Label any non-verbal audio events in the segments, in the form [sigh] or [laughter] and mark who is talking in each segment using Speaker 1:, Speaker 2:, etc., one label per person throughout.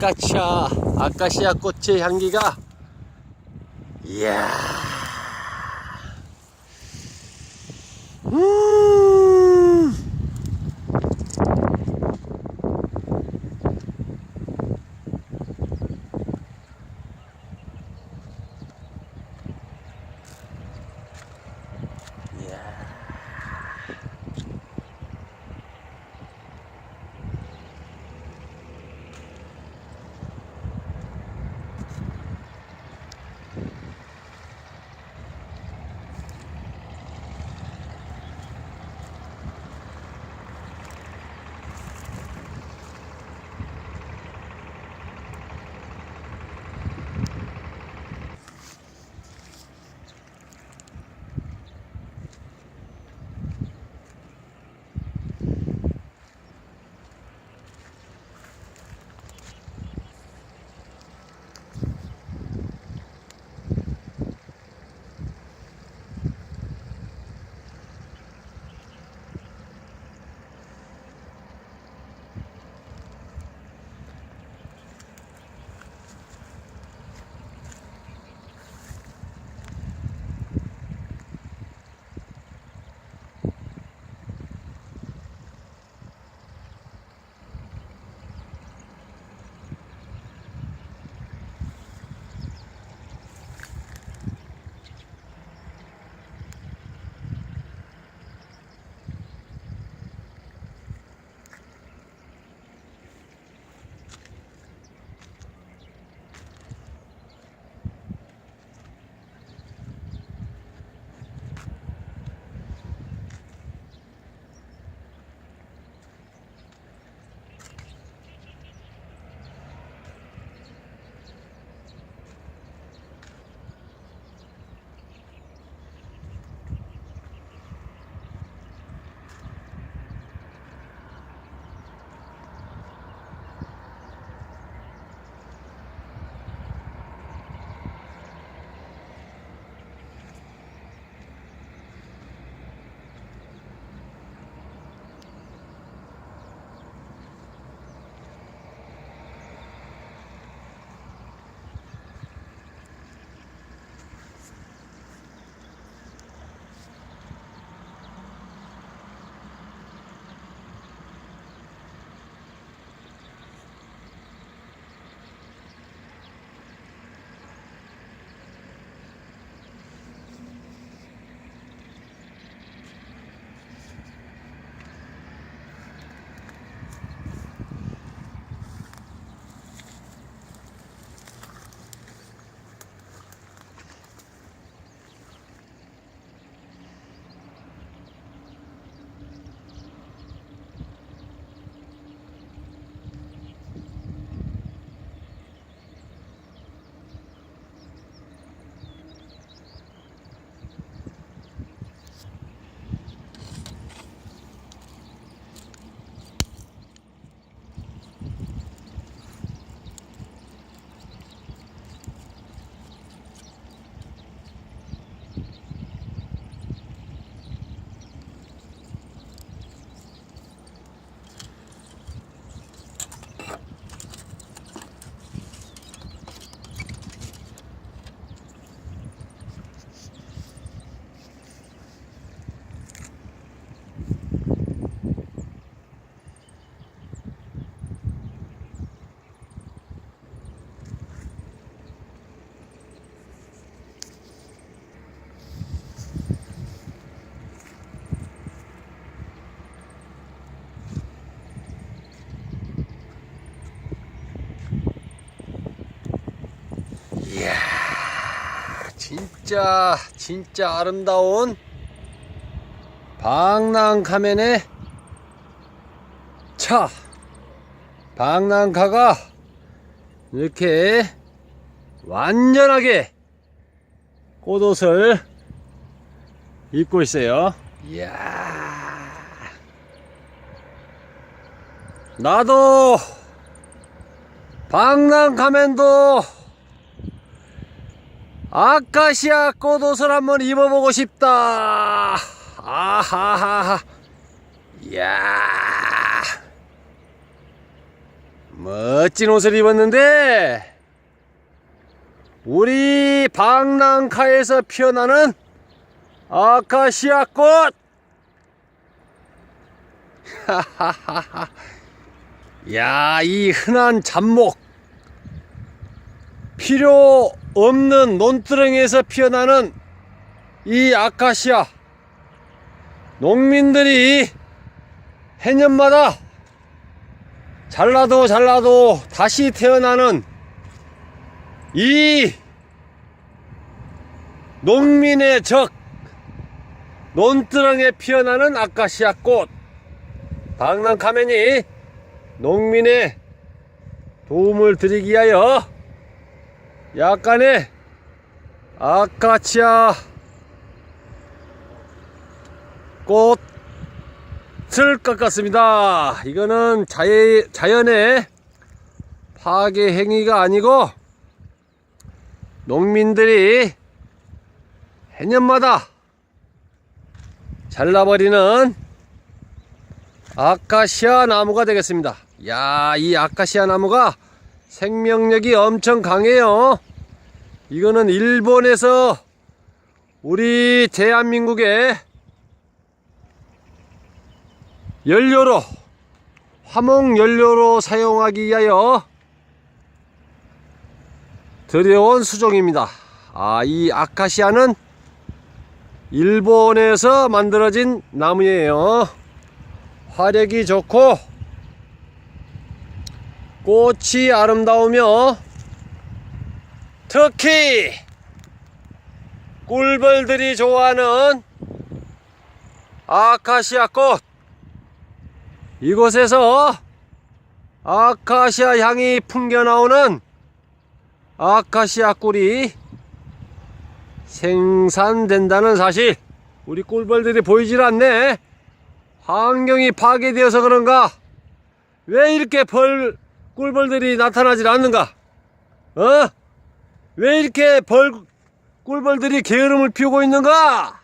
Speaker 1: 아카시아, 아카시아 꽃의 향기가, 이야, 진짜, 진짜 아름다운 방랑 가면의 차. 방랑가가 이렇게 완전하게 꽃옷을 입고 있어요. 이야. 나도 방랑 가면도 아카시아 꽃옷을 한번 입어보고 싶다. 아하하하. 이야. 멋진 옷을 입었는데 우리 방랑카에서 피어나는 아카시아 꽃 [laughs] 야, 이 흔한 잡목 필요 없는 논두렁에서 피어나는 이 아카시아 농민들이 해년마다 잘라도 잘라도 다시 태어나는 이 농민의 적 논두렁에 피어나는 아카시아 꽃. 방랑카멘이 농민의 도움을 드리기 위하여 약간의 아카치아 꽃을 깎았습니다. 이거는 자연, 자연의 파괴 행위가 아니고 농민들이 해년마다 잘라버리는 아카시아 나무가 되겠습니다. 야, 이 아카시아 나무가 생명력이 엄청 강해요. 이거는 일본에서 우리 대한민국에 연료로 화목 연료로 사용하기 위하여 들여온 수종입니다. 아, 이 아카시아는 일본에서 만들어진 나무예요. 화력이 좋고 꽃이 아름다우며 특히 꿀벌들이 좋아하는 아카시아 꽃. 이곳에서 아카시아 향이 풍겨 나오는 아카시아 꿀이 생산된다는 사실 우리 꿀벌들이 보이질 않네. 환경이 파괴되어서 그런가? 왜 이렇게 벌 꿀벌들이 나타나질 않는가? 어? 왜 이렇게 벌 꿀벌들이 게으름을 피우고 있는가?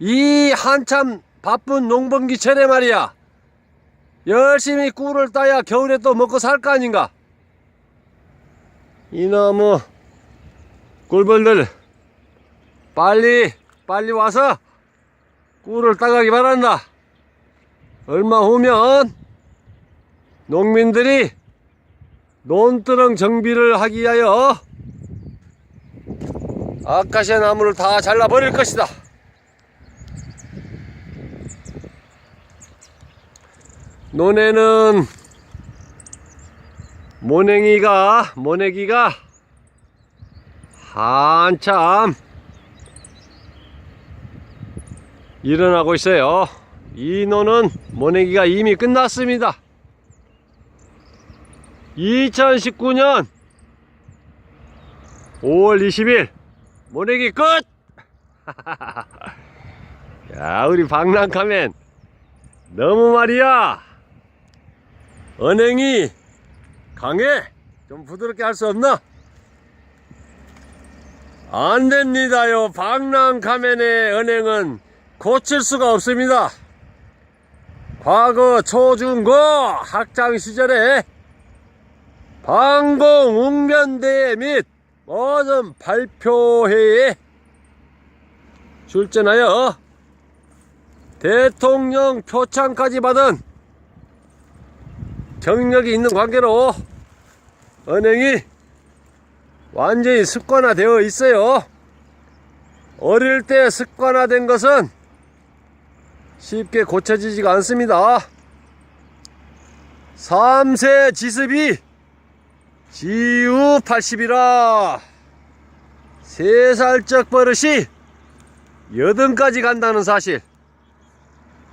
Speaker 1: 이 한참 바쁜 농번기철에 말이야. 열심히 꿀을 따야 겨울에 또 먹고 살 거 아닌가? 이놈의 꿀벌들 빨리 빨리 와서 꿀을 따가기 바란다. 얼마 후면 농민들이 논두렁 정비를 하기 위하여 아카시아 나무를 다 잘라 버릴 것이다 논에는 모냉이가 모내기가 한참 일어나고 있어요. 이 논은 모내기가 이미 끝났습니다. 2019년 5월 20일. 모내기 끝! [laughs] 야 우리 박랑카멘 너무 말이야. 은행이 강해. 좀 부드럽게 할 수 없나? 안 됩니다요. 박랑카멘의 은행은 고칠 수가 없습니다. 과거 초중고 학창 시절에 방공 웅변대회 및 모든 발표회에 출전하여 대통령 표창까지 받은 경력이 있는 관계로 은행이 완전히 습관화되어 있어요. 어릴 때 습관화된 것은 쉽게 고쳐지지가 않습니다. 3세 지습이 지우 80이라. 3살적 버릇이 여든까지 간다는 사실.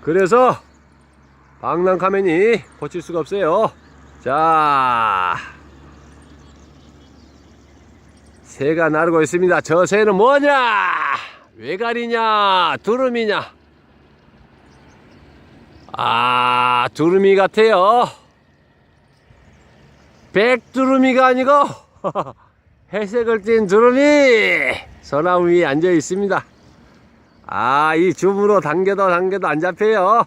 Speaker 1: 그래서 방랑 카멘이 고칠 수가 없어요. 자. 새가 나르고 있습니다. 저 새는 뭐냐? 외가리냐? 두루미냐? 아 두루미 같아요 백두루미가 아니고 [laughs] 회색을 띤 두루미! 소나무 위에 앉아 있습니다. 아 이 줌으로 당겨도 당겨도 안 잡혀요.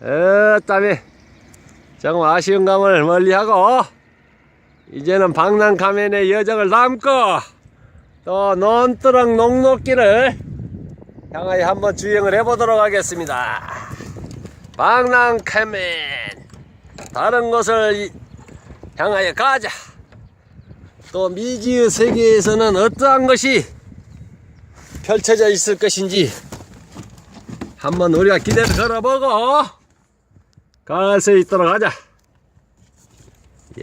Speaker 1: 어 땀에 조금 아쉬운 감을 멀리하고 이제는 방랑가면의 여정을 담고 또 논두렁 농록길을 향하여 한번 주행을 해보도록 하겠습니다. 방랑카멘 다른 곳을 이- 향하여 가자. 또 미지의 세계에서는 어떠한 것이 펼쳐져 있을 것인지 한번 우리가 기대를 걸어보고 갈 수 있도록 하자.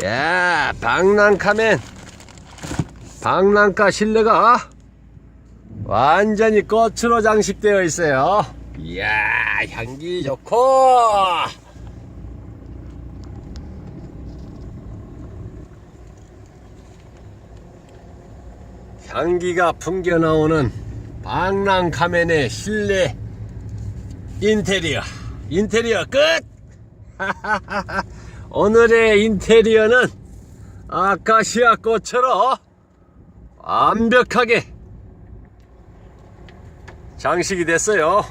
Speaker 1: 야, 방랑카면 방랑카 실내가 완전히 꽃으로 장식되어 있어요. 이야, 향기 좋고. 향기가 풍겨 나오는 방랑카멘의 실내 인테리어. 인테리어 끝! [laughs] 오늘의 인테리어는 아카시아 꽃으로 완벽하게 장식이 됐어요.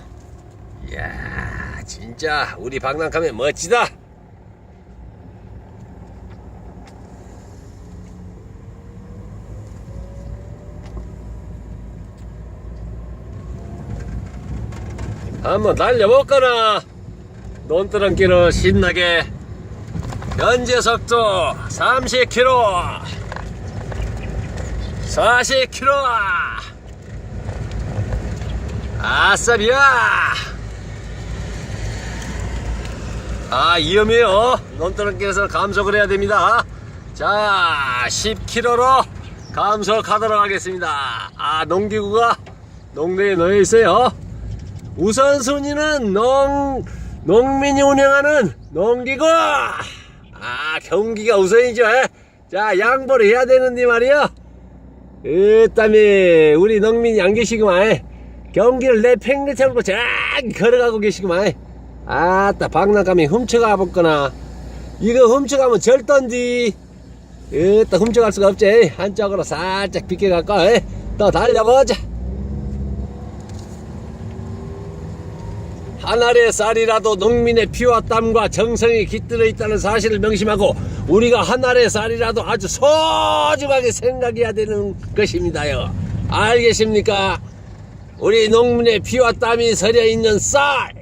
Speaker 1: 이야, 진짜 우리 방랑카멘 멋지다. 한번 달려볼까나? 논두렁 길을 신나게 현재 속도 30km 40km 아싸비야! 아 위험해요. 논두렁 길에서 감속을 해야 됩니다. 자 10km로 감속하도록 하겠습니다. 아 농기구가 농대에 놓여 있어요 우선순위는 농, 농민이 운영하는 농기구! 아, 경기가 우선이죠. 에? 자, 양보를 해야 되는데 말이요. 으땀에 우리 농민이 안 계시구만. 에? 경기를 내 팽개쳐고 쫙 걸어가고 계시구만. 아따, 박락감이 훔쳐가 볼거나. 이거 훔쳐가면 절던디. 으따, 훔쳐갈 수가 없지. 한쪽으로 살짝 비껴갖고, 에? 또 달려보자. 한 알의 쌀이라도 농민의 피와 땀과 정성이 깃들어 있다는 사실을 명심하고 우리가 한 알의 쌀이라도 아주 소중하게 생각해야 되는 것입니다요. 알겠습니까? 우리 농민의 피와 땀이 서려 있는 쌀